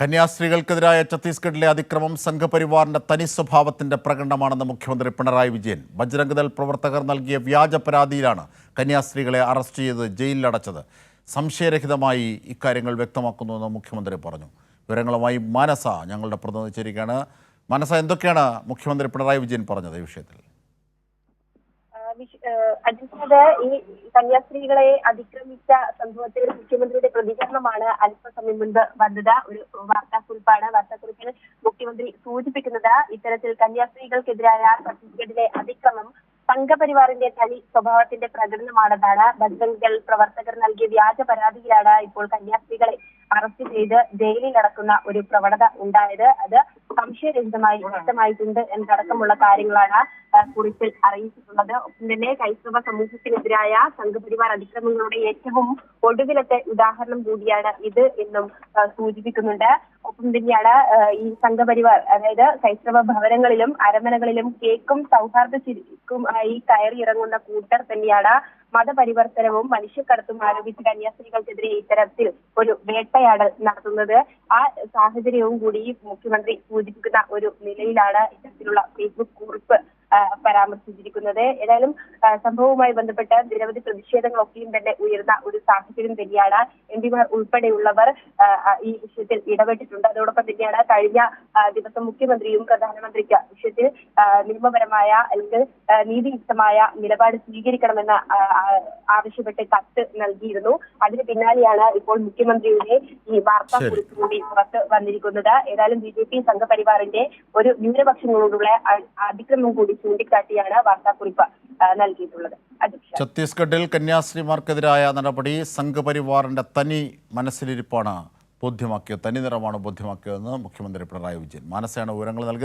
കന്യാസ്ത്രീകൾക്കെതിരായ ഛത്തീസ്ഗഡിലെ അതിക്രമം സംഘപരിവാറിന്റെ തനി സ്വഭാവത്തിന്റെ പ്രകടനമാണെന്ന് മുഖ്യമന്ത്രി പിണറായി വിജയൻ. ബജ്രംഗ്ദൾ പ്രവർത്തകർ നൽകിയ വ്യാജ പരാതിയിലാണ് കന്യാസ്ത്രീകളെ അറസ്റ്റ് ചെയ്ത് ജയിലിലടച്ചത് സംശയരഹിതമായി ഇക്കാര്യങ്ങൾ വ്യക്തമാക്കുന്നുവെന്ന് മുഖ്യമന്ത്രി പറഞ്ഞു. വിവരങ്ങളുമായി മാനസ ഞങ്ങളുടെ പ്രതിനിധി ചേരുകയാണ് മാനസ എന്തൊക്കെയാണ് മുഖ്യമന്ത്രി പിണറായി വിജയൻ പറഞ്ഞത് ഈ വിഷയത്തിൽ? അജിത് ഈ കന്യാസ്ത്രീകളെ അതിക്രമിച്ച സംഭവത്തിൽ മുഖ്യമന്ത്രിയുടെ പ്രതികരണമാണ് അല്പസമയം മുൻപ് വന്നത്. ഒരു വാർത്താക്കുറിപ്പാണ് വാർത്താക്കുറിപ്പിൽ മുഖ്യമന്ത്രി സൂചിപ്പിക്കുന്നത് ഇത്തരത്തിൽ കന്യാസ്ത്രീകൾക്കെതിരായ ഛത്തീസ്ഗഡിലെ അതിക്രമം സംഘപരിവാറിന്റെ തനി സ്വഭാവത്തിന്റെ പ്രകടനമാണെന്നാണ് ബജ്രംഗ് പ്രവർത്തകർ നൽകിയ വ്യാജ പരാതിയിലാണ് ഇപ്പോൾ കന്യാസ്ത്രീകളെ അറസ്റ്റ് ചെയ്ത് ജയിലിൽ നടക്കുന്ന ഒരു പ്രവണത ഉണ്ടായത്. അത് സംശയരഹിതമായി വ്യക്തമായിട്ടുണ്ട് എന്നതടക്കമുള്ള കാര്യങ്ങളാണ് കുറിപ്പിൽ അറിയിച്ചിട്ടുള്ളത്. ഒപ്പം തന്നെ ക്രൈസ്തവ സമൂഹത്തിനെതിരായ സംഘപരിവാർ അതിക്രമങ്ങളുടെ ഏറ്റവും ഒടുവിലത്തെ ഉദാഹരണം കൂടിയാണ് ഇത് എന്നും സൂചിപ്പിക്കുന്നുണ്ട്. ഒപ്പം തന്നെയാണ് ഈ സംഘപരിവാർ അതായത് ക്രൈസ്തവ ഭവനങ്ങളിലും അരമനകളിലും കേക്കും സൗഹാർദ്ദ ചിരിക്കും ആയി കയറിയിറങ്ങുന്ന കൂട്ടർ തന്നെയാണ് മതപരിവർത്തനവും മനുഷ്യക്കടത്തും ആരോപിച്ച് കന്യാസ്ത്രീകൾക്കെതിരെ ഇത്തരത്തിൽ ഒരു വേട്ടയാടൽ നടത്തുന്നത്. ആ സാഹചര്യവും കൂടി മുഖ്യമന്ത്രി സൂചിപ്പിക്കുന്ന ഒരു നിലയിലാണ് ഇത്തരത്തിലുള്ള ഫേസ്ബുക്ക് കുറിപ്പ് പരാമർശിച്ചിരിക്കുന്നത്. ഏതായാലും സംഭവവുമായി ബന്ധപ്പെട്ട് നിരവധി പ്രതിഷേധങ്ങളൊക്കെയും തന്നെ ഉയർന്ന ഒരു സാഹചര്യം തന്നെയാണ് എം പിമാർ ഉൾപ്പെടെയുള്ളവർ ഈ വിഷയത്തിൽ ഇടപെട്ടിട്ടുണ്ട്. അതോടൊപ്പം തന്നെയാണ് കഴിഞ്ഞ ദിവസം മുഖ്യമന്ത്രിയും പ്രധാനമന്ത്രിക്ക് വിഷയത്തിൽ നിയമപരമായ അല്ലെങ്കിൽ നീതിയുക്തമായ നിലപാട് സ്വീകരിക്കണമെന്ന് ആവശ്യപ്പെട്ട് കത്ത് നൽകിയിരുന്നു. അതിന് പിന്നാലെയാണ് ഇപ്പോൾ മുഖ്യമന്ത്രിയുടെ ഈ വാർത്താ. കുറിപ്പ് കൂടി പുറത്ത് വന്നിരിക്കുന്നത്. ഏതായാലും ബി ജെ പി സംഘപരിവാറിന്റെ ഒരു ന്യൂനപക്ഷങ്ങളോടുള്ള അതിക്രമം കൂടി ചൂണ്ടിക്കാട്ടിയാണ് വാർത്താക്കുറിപ്പ് നൽകിയിട്ടുള്ളത്. ഛത്തീസ്ഗഡിൽ കന്യാസ്ത്രീമാർക്കെതിരായ നടപടി സംഘപരിവാറിന്റെ തനി മനസ്സിലിരിപ്പാണ് ബോധ്യമാക്കിയത് തനി നിറമാണ് ബോധ്യമാക്കിയതെന്ന് മുഖ്യമന്ത്രി പിണറായി വിജയൻ. മാനസയാണ് വിവരങ്ങൾ നൽകിയത്